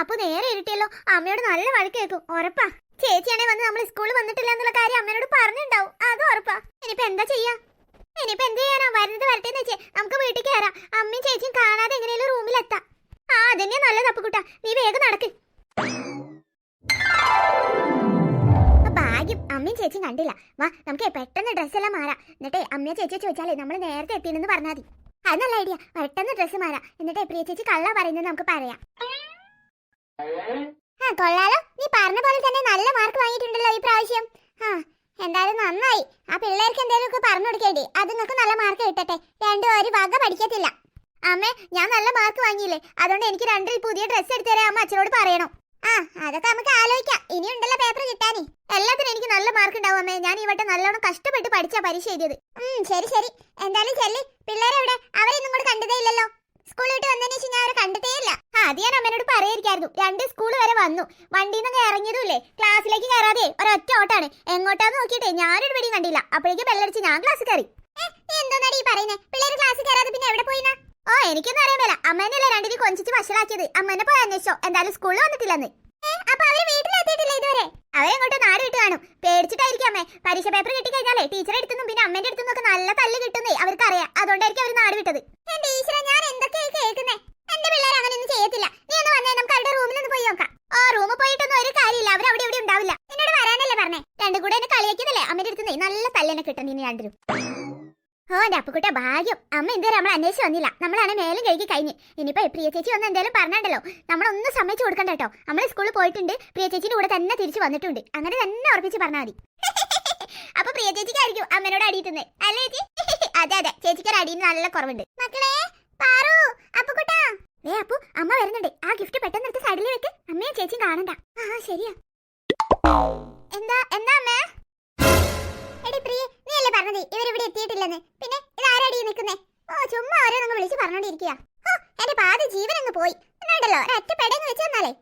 അപ്പൊ നേരെ ഇരുട്ടിയല്ലോ. അമ്മയോട് നല്ല വഴക്ക് കേൾക്കും ഉറപ്പാ. ചേച്ചിയാണെ വന്ന് നമ്മൾ സ്കൂളിൽ വന്നിട്ടില്ല എന്നുള്ള കാര്യം അമ്മയോട് പറഞ്ഞിട്ടുണ്ടാവും അത് ഉറപ്പാ. ഇനിയിപ്പോ എന്താ ചെയ്യാ? ഇനിയിപ്പോ എന്ത് ചെയ്യാനാ? വരുന്നത് വരട്ടെ എന്ന് വെച്ചേ. നമുക്ക് വീട്ടിൽ കയറാം അമ്മയും ചേച്ചിയും കാണാതെ എങ്ങനെയാലും റൂമിലെത്താം. ആ അതന്നെ നല്ലത് കുട്ടാ. നീ വേഗം നടക്ക്. ഭാഗ്യം. അമ്മയും ചേച്ചിയും കണ്ടില്ല. വാ നമുക്ക് പെട്ടെന്ന് ഡ്രസ്സെല്ലാം മാറാം. എന്നിട്ടേ അമ്മയെ ചേച്ചിയെ ചോദിച്ചാലേ നമ്മൾ നേരത്തെ എത്തിയെന്ന് പറഞ്ഞാൽ മതി. അത് നല്ല ഐഡിയ പെട്ടെന്ന് ഡ്രസ്സ് മാറാം. എന്നിട്ട് പ്രിയ ചേച്ചി കള്ള പറയുന്നത് നമുക്ക് പറയാം. ആ കൊള്ളാലോ. നീ പറഞ്ഞ പോലെ തന്നെ നല്ല മാർക്ക് വാങ്ങിയിട്ടുണ്ടല്ലോ ഈ പ്രാവശ്യം. ആ എന്തായാലും നന്നായി. ആ പിള്ളേർക്ക് എന്തെങ്കിലും ഒക്കെ പറഞ്ഞു കൊടുക്കേണ്ടി. നിങ്ങൾക്ക് നല്ല മാർക്ക് കിട്ടട്ടെ. രണ്ടും ഒരു വക പഠിക്കത്തില്ല. അമ്മേ ഞാൻ നല്ല മാർക്ക് വാങ്ങിയില്ലേ? അതുകൊണ്ട് എനിക്ക് രണ്ടിൽ പുതിയ ഡ്രസ്സ് എടുത്തു തരാൻ അമ്മ അച്ഛനോട് പറയണം. ആ അതൊക്കെ നമുക്ക് ആലോചിക്കാം. ഇനി ഉണ്ടല്ലോ പേപ്പർ കിട്ടാനേ. എല്ലാത്തിനും എനിക്ക് നല്ല മാർക്ക് ഉണ്ടാവും അമ്മേ. ഞാൻ ഇവിടെ നല്ലോണം കഷ്ടപ്പെട്ട് പഠിച്ചാ പരീക്ഷ എഴുതിയത്. ഉം ശരി ശരി. എന്തായാലും ചെല്ലി. പിള്ളേരെവിടെ? അവരെയൊന്നും കൂടെ കണ്ടതേ ഇല്ലല്ലോ. സ്കൂൾ വിട്ട് വന്നതിന് ശേഷം ഞാൻ അവരെ കണ്ടിട്ടേ ഇല്ല. അത് ഞാൻ അമ്മേനോട് പറയായിരിക്കായിരുന്നു രണ്ട് സ്കൂൾ വരെ വന്നു. വണ്ടിയിൽ നിന്ന് ഇറങ്ങിയതുമില്ലേ? ക്ലാസ്സിലേക്ക് കയറാതെ ഒരൊറ്റ ഓട്ടാണ് എങ്ങോട്ടാന്ന് നോക്കിയിട്ടേ ഞാനൊരു പിടിയും കണ്ടില്ല. അപ്പോഴേക്ക് ബെല്ലടിച്ച് ഞാൻ ക്ലാസ് കയറി. എന്തോന്നാടി പറയുന്നേ? പിള്ളേർ ക്ലാസ് കയറാതെ പിന്നെ എവിടെ പോയിനാ? ഓ എനിക്കൊന്നും അറിയാൻ മേല. അമ്മേനല്ലേ രണ്ടിനെ കൊഞ്ചിച്ച് വഷളാക്കിയത്. അമ്മേനെ പോയി അന്വേഷിച്ചോ. എന്തായാലും സ്കൂളിൽ വന്നിട്ടില്ലെന്ന്. അപ്പൊ അവർ ഇതുവരെ അവരെങ്ങോട്ട് നാട് കിട്ടു കാണും. പേടിച്ചിട്ടായിരിക്കും അമ്മേ. പരീക്ഷ പേപ്പർ കിട്ടി കഴിഞ്ഞാലേ ടീച്ചറെ അടുത്തുനിന്നും പിന്നെ അമ്മേന്റെ അടുത്തുനിന്നും ഒക്കെ നല്ല തല്ല് കിട്ടുന്നേ അവർക്കറിയാം. അതുകൊണ്ടായിരിക്കും അവർ നാട് വിട്ടത്. എന്റെ ഈശ്വര ഞാൻ എന്തൊക്കെയായി കേൾക്കുന്നേ? എന്റെ പിള്ളേർ അങ്ങനെയൊന്നും ചെയ്യത്തില്ല. നീ ഒന്ന് വന്നേ നമുക്ക് അവരുടെ റൂമിൽ ഒന്ന് പോയി നോക്കാം. ആ റൂമിൽ പോയിട്ടൊന്നും ഒരു കാര്യമില്ല. അവർ അവിടെ ഇവിടെ ഉണ്ടാവില്ല. എന്നോട് വരാനല്ലേ പറഞ്ഞേ? രണ്ടും കൂടെ എന്നെ കളിയാക്കിയതല്ലേ? അമ്മേന്റെ അടുത്ത് നല്ല തല്ലെന്നെ കിട്ടും ഇനി രണ്ടിനും ഓ എന്റെ അപ്പുക്കുട്ട ഭാഗ്യം. അമ്മ ഇതുവരെ നമ്മൾ അന്വേഷിച്ച് വന്നില്ല. നമ്മളാണ് മേലും കഴുകി കഴിഞ്ഞ്. ഇനിയിപ്പോ പ്രിയ ചേച്ചി ഒന്ന് എന്തായാലും പറഞ്ഞാണ്ടല്ലോ. നമ്മളൊന്നും സമ്മതിച്ചു കൊടുക്കണ്ട കേട്ടോ. നമ്മൾ സ്കൂളിൽ പോയിട്ടുണ്ട്. പ്രിയ ചേച്ചിന്റെ കൂടെ തന്നെ തിരിച്ചു വന്നിട്ടുണ്ട്. അങ്ങനെ തന്നെ ഉറപ്പിച്ച് പറഞ്ഞാൽ മതി. അപ്പൊ പ്രിയ ചേച്ചിക്ക് ചേച്ചിക്കായിരിക്കും അമ്മനോട് അടിയിട്ടുന്നേ. അല്ലേ ചേച്ചി? അതെ അതെ. ചേച്ചിക്ക് ഒരു അടിയിൽ നല്ല കുറവുണ്ട്. മക്കളെ പാറു അപ്പുക്കുട്ടാ. ഏ അപ്പു അമ്മ വരുന്നുണ്ട്. ആ ഗിഫ്റ്റ് പെട്ടെന്ന് എടുത്ത് സൈഡിൽ വെക്ക്. അമ്മയും ചേച്ചിയും കാണണ്ട. ആ ശരിയാ. എന്താ എന്താ പറഞ്ഞത് ഇവരിവിടെ എത്തിയിട്ടില്ലെന്ന്. പിന്നെ ഇതാരടി നിൽക്കുന്നേ? ഓ ചുമ്മാ ഓരോ നിങ്ങൾ വിളിച്ച് പറഞ്ഞോണ്ടിരിക്കുക ഓ എന്റെ പാതി ജീവൻ അങ്ങ് പോയി. എന്നാണ്ടല്ലോ ഒരൊറ്റ പെടങ്ങ് വെച്ച് തന്നാലേ.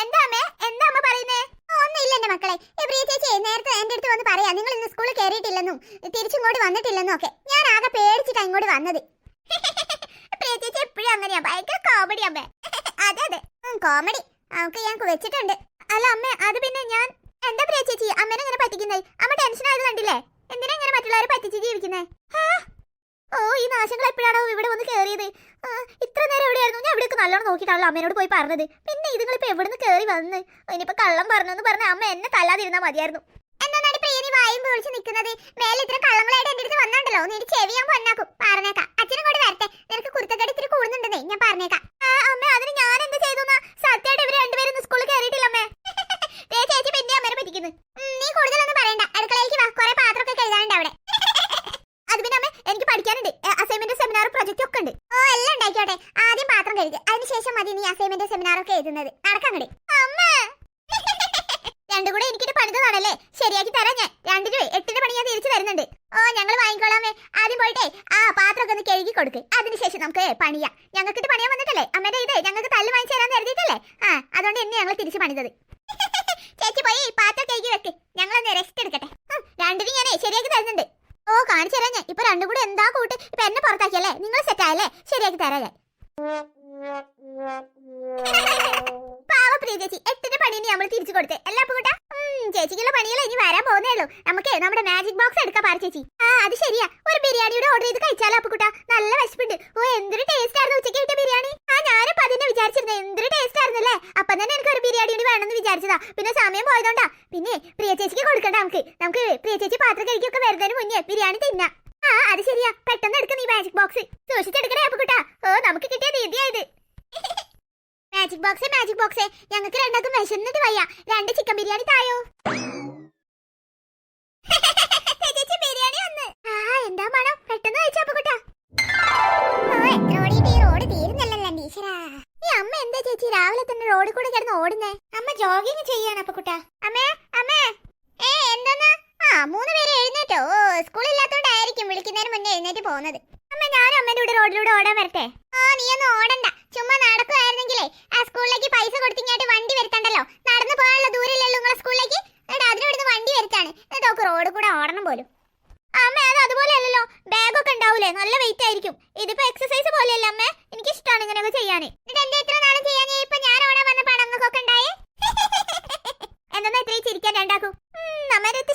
എന്താ അമ്മേ? എന്താ അമ്മ പറയുന്നേ? ഒന്നുമില്ല എന്റെ മക്കളെ. പ്രിയ ചേച്ചി നേരത്തെ എന്റെ അടുത്ത് വന്ന് പറയാ. നിങ്ങൾ ഇന്ന് സ്കൂളിൽ കയറിയിട്ടില്ലെന്നും തിരിച്ചിങ്ങോട്ട് വന്നിട്ടില്ലെന്നും ഒക്കെ. ഞാൻ ആകെ പേടിച്ചിട്ടാ ഇങ്ങോട്ട് വന്നത്. പ്രിയ ചേച്ചി എപ്പോഴും അങ്ങനെയാ. ഭയങ്കര കോമഡി അമ്മേ. അതെ അതെ. കോമഡി അവൾക്ക് ഞാൻ വെച്ചിട്ടുണ്ട്. അല്ല അമ്മേ അത് പിന്നെ ഞാൻ എന്താ പ്രിയ ചേച്ചി? അമ്മേനെ ഇങ്ങനെ പറ്റിക്കുന്നേ? അമ്മ ടെൻഷൻ ആയത് കണ്ടില്ലേ? എന്തിനാ ഇങ്ങനെ മറ്റുള്ളവരെ പറ്റിച്ച് ജീവിക്കുന്നേ? ഓ ഈ നാശങ്ങൾ എപ്പോഴാണോ ഇവിടെ വന്ന് കയറിയത് ഇത്ര നേരം എവിടെയായിരുന്നു? ഞാൻ ഇവിടെയൊക്കെ നല്ലോണം നോക്കിയിട്ടാണല്ലോ അമ്മേനോട് പോയി പറഞ്ഞത്. പിന്നെ ഇതുങ്ങളിപ്പോ നിന്ന് കയറി വന്ന്? ഇനിയിപ്പോ കള്ളം പറഞ്ഞെന്ന് പറഞ്ഞ അമ്മ എന്നെ തല്ലാതിരുന്നാ മതിയായിരുന്നു. എന്താണ് പ്രിയനി വായും മേലെ ഇത്ര നീ പൊന്നാക്കും. പറഞ്ഞേക്കാം. അച്ഛനും കൂടി വരട്ടെ. നിനക്ക് കുരുത്തക്കടി ഇത്തിരി കൂടുന്നുണ്ടെന്നേ ഞാൻ പറഞ്ഞേക്കാം ആ, അമ്മ അതിന് ഞാൻ എന്ത് ചെയ്തു സത്യമായിട്ട് ഇവർ രണ്ടുപേരും ഇന്ന് സ്കൂളിൽ കയറിയിട്ടില്ല അമ്മേ ദേ ചേച്ചി പിന്നെ അമ്മേനെ പറ്റിക്കുന്നു ഉം, നീ കൂടുതലൊന്നും പറയണ്ട അടുക്കളയിലേക്ക് വാ കുറെ പാത്രമൊക്കെ കഴുകാനുണ്ട് അവിടെ അത് പിന്നെ അമ്മേ എനിക്ക് പഠിക്കാനുണ്ട് അസൈൻമെന്റ് ഒക്കെ ഉണ്ട് ഓ എല്ലാം ഉണ്ടായിക്കോട്ടെ ആദ്യം പാത്രം കഴുകുക അതിനുശേഷം മതി നീ അസൈൻമെന്റ് സെമിനാർ ഒക്കെ എഴുതുന്നത്. നടക്കങ്ങടെ അമ്മ! രണ്ടും കൂടെ എനിക്കിട്ട് പണിതതാണല്ലേ? ശരിയാക്കി തരാം ഞാൻ. രണ്ടു രൂപ എട്ടിന്റെ പണി ഞാൻ തിരിച്ചു തരുന്നുണ്ട്. ഓ ഞങ്ങൾ വാങ്ങിക്കോളാമേ ആദ്യം പോയിട്ടേ ആ പാത്രമൊക്കെ ഒന്ന് കഴുകി കൊടുക്ക്. അതിനുശേഷം നമുക്ക് പണിയാം ഞങ്ങൾക്കിട്ട് പണിയാൻ വന്നിട്ടല്ലേ? അമ്മയുടെ ഇത് ഞങ്ങൾക്ക് തല്ല് വാങ്ങിച്ചു തരാൻ കരുതിയിട്ടല്ലേ? ആ അതുകൊണ്ട് എന്നെ ഞങ്ങൾ തിരിച്ചു പണിതത് ചേച്ചി പോയി പാത്രം കഴുകി വെക്ക് ഞങ്ങളൊന്ന് റെസ്റ്റ് എടുക്കട്ടെ ഉം, രണ്ടിനും ഞാനേ ശരിയാക്കി തരുന്നുണ്ട് ഓ കാണിച്ചു തരാം ഞാൻ ഇപ്പൊ രണ്ടും കൂടെ എന്താ കൂട്ട്. ഇപ്പൊ എന്നെ പുറത്താക്കിയല്ലേ നിങ്ങൾ സെറ്റ് ആയല്ലേ? ശരിയാക്കി തരാം ഞാൻ. പാവ പ്രിയ ചേച്ചി എട്ടിന്റെ പണി നമ്മൾ തിരിച്ചു കൊടുത്ത്. എല്ലാ പൂട്ടാ ചേച്ചിക്കുള്ള പണിയല്ലേ ഇനി വരാൻ പോകുന്നേ ഉള്ളൂ. നമുക്ക് നമ്മുടെ മാജിക് ബോക്സ് എടുക്കാം പാറ ചേച്ചി. ആ അത് ശരിയാ. ഒരു ബിരിയാണിയുടെ ഓർഡർ ചെയ്ത് കഴിച്ചാലോ അപ്പുക്കുട്ട നല്ല വിശപ്പുണ്ട്. ഓ എന്തൊരു ടേസ്റ്റ് ആയിരുന്നു ഉച്ചയ്ക്ക് കിട്ടിയ ബിരിയാണി? ആ ഞാനിപ്പോ അതിനെ വിചാരിച്ചിരുന്നത് എന്തൊരു ടേസ്റ്റ് ആയിരുന്നല്ലേ അപ്പൊ തന്നെ എനിക്ക് ഒരു ബിരിയാണി കൂടി വേണമെന്ന് വിചാരിച്ചതാ. പിന്നെ സമയം പോയതുകൊണ്ടാ. പിന്നെ പ്രിയ ചേച്ചിക്ക് കൊടുക്കണ്ട നമുക്ക്. നമുക്ക് പ്രിയ ചേച്ചി പാത്രം കഴിക്കൊക്കെ വരുന്നതിന് മുന്നേ ബിരിയാണി തിന്നാം. ആ അത് ശരിയാ. പെട്ടെന്ന് എടുക്ക നീ മാജിക് ബോക്സ് സൂക്ഷിച്ചെടുക്കണേ അപ്പുക്കുട്ട. ഓ നമുക്ക് കിട്ടിയ നീതിയായത് മാജിക് ബോക്സേ മാജിക് ബോക്സേ ഞങ്ങൾക്ക് രണ്ടാക്കും വിശന്നിട്ട് വയ്യ. രണ്ട് ചിക്കൻ ബിരിയാണി തായോ? ബിരിയാണി വന്ന്. ആ എന്താ മണം? പെട്ടെന്ന് കഴിച്ചാ അപ്പുക്കുട്ട. റോഡ് തീരുന്നല്ലോ ടീച്ചറാ ഈ അമ്മ എന്താ ചേച്ചി രാവിലെ തന്നെ റോഡിൽ കൂടെ കിടന്ന് ഓടുന്നേ? അമ്മ ജോഗിങ് ചെയ്യാണ് അപ്പുക്കുട്ട. അമ്മേ അമ്മേ. മൂന്ന് പേര് എഴുന്നേറ്റോ? സ്കൂളില്ലാത്തോണ്ടായിരിക്കും വിളിക്കുന്നതിന് മുന്നേ എഴുന്നേറ്റ് പോകുന്നത്. അമ്മ ഞാനും അമ്മേന്റെ കൂടെ റോഡിലൂടെ ഓടാൻ വരട്ടെ? ആ നീ ഒന്നും ഓടണ്ട. ചുമ്മാ നടക്കുവായിരുന്നെങ്കിലേ ആ സ്കൂളിലേക്ക് പൈസ കൊടുത്തിങ്ങായിട്ട് വണ്ടി വരുത്തണ്ടല്ലോ? നടന്നു പോകാനുള്ള ദൂരമില്ലല്ലോ നിങ്ങളെ സ്കൂളിലേക്ക്? എന്നിട്ട് അതിനോട് വണ്ടി വരുത്താണ് എന്നിട്ട് നോക്ക് റോഡ് കൂടെ ഓടണം പോലും. അമ്മ അത് അതുപോലെ അല്ലല്ലോ. ബാഗൊക്കെ ഉണ്ടാവൂലേ? നല്ല വെയിറ്റ് ആയിരിക്കും. ഇതിപ്പോ എക്സസൈസ് പോലെയല്ല അമ്മ? എനിക്ക് ഇഷ്ടമാണ് ഇങ്ങനെയൊക്കെ ചെയ്യാൻ എന്നിട്ട് എന്റെ ഇത്ര നാളും ചെയ്യാൻ ഇപ്പൊ ഞാൻ ഓടാൻ വന്ന അടങ്ങൾക്കൊക്കെ ഉണ്ടായേ? എന്നാ ഇത്രയും ചിരിക്കാൻ രണ്ടാക്കും. നമ്മരത്ത്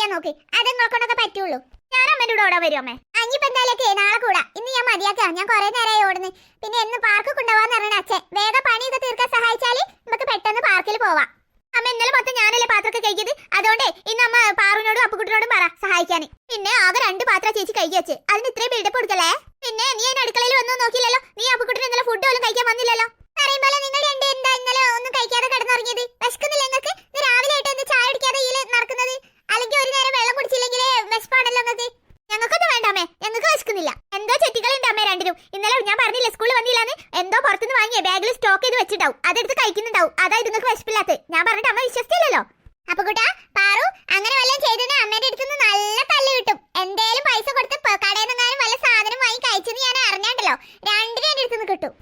വെച്ചിങ്ങാട്ടെ നോക്കി. കുടിക്കാൻ നോക്ക് അത് നിങ്ങൾക്കൊണ്ടൊക്കെ പറ്റുള്ളൂ? ഞാൻ അമ്മേന്റെ കൂടെ ഓടാൻ വരും അമ്മേ. അഞ്ഞിപ്പോ എന്തായാലും നാളെ കൂടാ. ഇന്ന് ഞാൻ മതിയാക്കാം. ഞാൻ കുറെ നേരമായി ഓടുന്നു. പിന്നെ എന്ന് പാർക്ക് കൊണ്ടുപോകാന്ന് പറഞ്ഞ അച്ഛൻ. വേഗം പണിയൊക്കെ തീർക്കാൻ സഹായിച്ചാൽ നമുക്ക് പെട്ടെന്ന് പാർക്കിൽ പോവാം. അമ്മ ഇന്നലെ മൊത്തം ഞാനല്ലേ പാത്രമൊക്കെ കഴിക്കുന്നത് അതുകൊണ്ട് ഇന്ന് അമ്മ പാറുവിനോടും അപ്പുക്കുട്ടിനോടും പറ സഹായിക്കാൻ പിന്നെ ആകെ രണ്ട് പാത്രം ചേച്ചി കഴിക്കി വെച്ച്. അതിന് ഇത്രയും ബിൽഡപ്പ് കൊടുക്കല്ലേ? പിന്നെ നീ എന്നെ അടുക്കളയിൽ വന്നു നോക്കിയില്ലല്ലോ? നീ അപ്പുക്കുട്ടിന് ഇന്നലെ ഫുഡ് പോലും കഴിക്കാൻ വന്നില്ലല്ലോ? പറയുമ്പോലെ നിങ്ങൾ രണ്ടുപേരും എന്താ ഇന്നലെ ഒന്നും കഴിക്കാതെ കിടന്നുറങ്ങിയത്? വിശക്കുന്നില്ല നിങ്ങൾക്ക് ഇന്ന് രാവിലെ ആയിട്ട് എന്ത് ചായ കുടിക്കാതെ ഈ നടക്കുന്നത് അല്ലെങ്കിൽ ഒരു നേരം വെള്ളം കുടിച്ചില്ലെങ്കിൽ വിശപ്പാണല്ലോ നിങ്ങൾക്ക് ഞങ്ങൾക്കൊന്നും വേണ്ടാമേ ഞങ്ങൾക്ക് വിശക്കുന്നില്ല എന്തോ ചെത്തികളുണ്ട് അമ്മേ രണ്ടിനും ഇന്നലെ ഞാൻ പറഞ്ഞില്ലേ സ്കൂളിൽ വന്നില്ലാന്ന് എന്തോ പുറത്തുനിന്ന് വാങ്ങിയ ബാഗിൽ സ്റ്റോക്ക് ചെയ്ത് വെച്ചിട്ടാവും അതെടുത്ത് കഴിക്കുന്നുണ്ടാവും അതായത് നിങ്ങൾക്ക് വിശപ്പില്ലാത്ത ഞാൻ പറഞ്ഞിട്ട് അമ്മ വിശ്വസിച്ചില്ലല്ലോ അപ്പൊ കൂട്ടാ പാറു അങ്ങനെ വല്ലതും ചെയ്തേ അമ്മേന്റെ അടുത്ത് നിന്ന് നല്ല തല്ല് കിട്ടും എന്തേലും പൈസ കൊടുത്ത് പ- കടയിൽ നിന്നാലും വല്ല സാധനം വാങ്ങി കഴിച്ചെന്ന് ഞാൻ അറിഞ്ഞാണ്ടല്ലോ രണ്ടിനും എന്റെ അടുത്ത് നിന്ന് കിട്ടും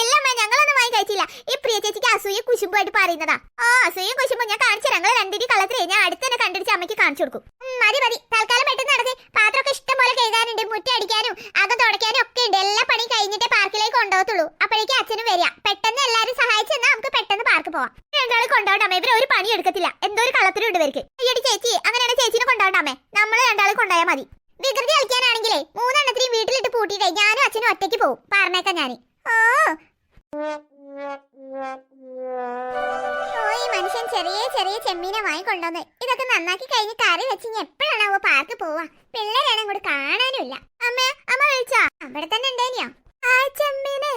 ഇല്ല അമ്മ ഞങ്ങളൊന്നും വാങ്ങി കഴിച്ചില്ല ഈ പ്രിയ ചേച്ചിക്ക് അസൂയ കുശുമ്പായിട്ട് പറയുന്നതാ ഓ അസൂയ കുശുമ്പോ ഞാൻ കാണിച്ചു ഞങ്ങൾ രണ്ടിനും കളത്തിലേ ഞാൻ അടുത്ത് തന്നെ കണ്ടുപിടിച്ച് അമ്മയ്ക്ക് കാണിച്ചു കൊടുക്കും ഉം, മതി മതി തൽക്കാലം പെട്ടെന്ന് നടത്തി പാത്രമൊക്കെ ഇഷ്ടം പോലെ കഴുകാനുണ്ട് മുറ്റം അടിക്കാനും അകം തുടയ്ക്കാനും ഒക്കെ ഉണ്ട് എല്ലാ പണി കഴിഞ്ഞിട്ടേ പാർക്കിലേക്ക് കൊണ്ടുപോകത്തുള്ളൂ അപ്പോഴേക്കും അച്ഛനും വരിക പെട്ടെന്ന് എല്ലാവരും സഹായിച്ചു തന്നാൽ നമുക്ക് പെട്ടെന്ന് പാർക്ക് പോവാം രണ്ടാളെ കൊണ്ടുപോകണ്ടാമേ ഇവരെ ഒരു പണി എടുക്കത്തില്ല എന്തോ ഒരു കളത്തിലും ഉണ്ട് ഇവർക്ക് അയ്യടി ചേച്ചി അങ്ങനെയാണ് ചേച്ചിനെ കൊണ്ടുപോകണ്ടാമേ നമ്മളെ രണ്ടാളെ കൊണ്ടുപോയാൽ മതി വികൃതി കളിക്കാനാണെങ്കിലേ വീട്ടിലിട്ട് ഞാനും അച്ഛനും ഒറ്റയ്ക്ക് പോവും. പറഞ്ഞേക്കാം ഞാൻ ഓ ഓ ഈ മനുഷ്യൻ ചെറിയ ചെറിയ ചെമ്മീനെ വാങ്ങിക്കൊണ്ടോന്ന് ഇതൊക്കെ നന്നാക്കി കഴിഞ്ഞ് കറി വെച്ച് ഇനി എപ്പോഴാണ് അവ പാർക്ക് പോവാ? പിള്ളേരാണ് അങ്ങോട്ട് കാണാനുമില്ല അമ്മ അമ്മ വിളിച്ചാ? അവിടെ തന്നെ ഉണ്ടേനിയോ? ആ ചെമ്മീനെ.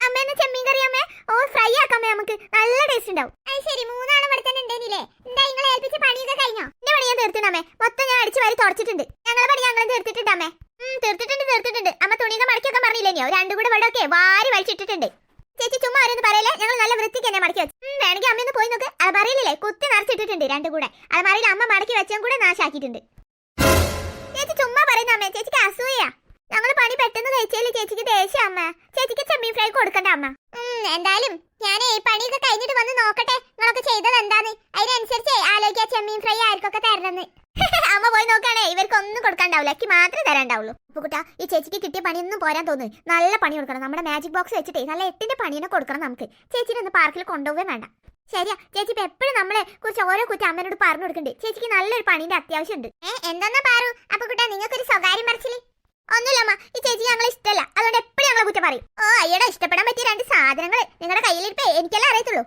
അമ്മേന്ന് ചെമ്മീൻ കറി അമ്മേ? ഓ ഫ്രൈ ആക്കാമേ നമുക്ക്. നല്ല ടേസ്റ്റ് ഉണ്ടാവും. അത് ശരി. മൂന്നാളും ഇവിടെ തന്നെ ഉണ്ടേനില്ലേ. എന്താ നിങ്ങളെ ഏൽപ്പിച്ച പണിയൊക്കെ കഴിഞ്ഞോ? എന്റെ പണി ഞാൻ തീർത്തിട്ടമ്മേ മൊത്തം ഞാൻ അടിച്ചു വാരി തുടച്ചിട്ടുണ്ട് ഞങ്ങളെ പണി ഞങ്ങൾ തീർത്തിട്ടുണ്ട് അമ്മേ ഉം, തീർത്തിട്ടുണ്ട് അമ്മ തുണിയൊക്കെ മടക്കിയൊക്കെ പറഞ്ഞില്ലേ രണ്ടും കൂടെ ഒക്കെ വാരി വലിച്ചിട്ടിട്ടുണ്ട്. ചേച്ചി ചുമ്മാ ആരെന്ന് പറയല്ലേ? ഞങ്ങൾ നല്ല വൃത്തിക്ക് തന്നെ മടക്കി വെച്ചു വേണമെങ്കിൽ അമ്മ ഒന്ന് പോയി നോക്ക്. അലമാരയിലേ കുത്തി നിറച്ചിട്ടിട്ടുണ്ട് രണ്ടും കൂടെ. അലമാരയിൽ അമ്മ മടക്കി വെച്ചും കൂടെ നാശാക്കിയിട്ടുണ്ട്. ചേച്ചി ചുമ്മാ പറയുന്ന അമ്മ ചേച്ചിക്ക് അസൂയ ഞങ്ങൾ പണി പെട്ടെന്ന് കഴിച്ചാലും ചേച്ചിക്ക് ദേഷ്യം അമ്മ. ചേച്ചിക്ക് ചെമ്മീൻ ഫ്രൈ കൊടുക്കണ്ട അമ്മ. എന്തായാലും ഞാൻ ഈ പണിയൊക്കെ കഴിഞ്ഞിട്ട് വന്ന് നോക്കട്ടെ. നിങ്ങളൊക്കെ ചെയ്തത് എന്താന്ന്? അതിനനുസരിച്ച് ആലോചിക്കാം ചെമ്മീൻ ഫ്രൈ ആർക്കൊക്കെ തരണമെന്ന്. അമ്മ പോയി നോക്കാണേ ഇവർക്ക് ഒന്നും കൊടുക്കാണ്ടാവില്ല എനിക്ക് മാത്രമേ തരാണ്ടാവുള്ളൂ. അപ്പൊ കുട്ടാ ഈ ചേച്ചിക്ക് കിട്ടിയ പണിയൊന്നും പോരാൻ തോന്നുന്നു നല്ല പണി കൊടുക്കണം. നമ്മുടെ മാജിക് ബോക്സ് വെച്ചിട്ട് നല്ല എട്ടിന്റെ പണി തന്നെ കൊടുക്കണം നമുക്ക്. ചേച്ചിനെ ഒന്ന് പാർക്കിൽ കൊണ്ടുപോവുകയും വേണ്ട. ശരിയാ ചേച്ചി ഇപ്പൊ എപ്പോഴും നമ്മളെ കുറിച്ച് ഓരോ കുറ്റി അമ്മനോട് പറഞ്ഞു കൊടുക്കണ്ടേ ചേച്ചിക്ക് നല്ലൊരു പണിന്റെ അത്യാവശ്യമുണ്ട്. ഏ എന്താ പാറു? അപ്പൊ കുട്ടാ നിങ്ങൾക്കൊരു സ്വകാര്യം പറച്ചിൽ ഒന്നുമില്ലമ്മ ഈ ചേച്ചി ഞങ്ങളെ ഇഷ്ടമല്ല. അതുകൊണ്ട് എപ്പോഴും ഞങ്ങളെ കുറ്റം പറയും. ഓ അയ്യടാ ഇഷ്ടപ്പെടാൻ പറ്റിയ രണ്ട് സാധനങ്ങൾ നിങ്ങളുടെ കയ്യിലിരിപ്പേ. എനിക്കെല്ലാം അറിയത്തുള്ളൂ.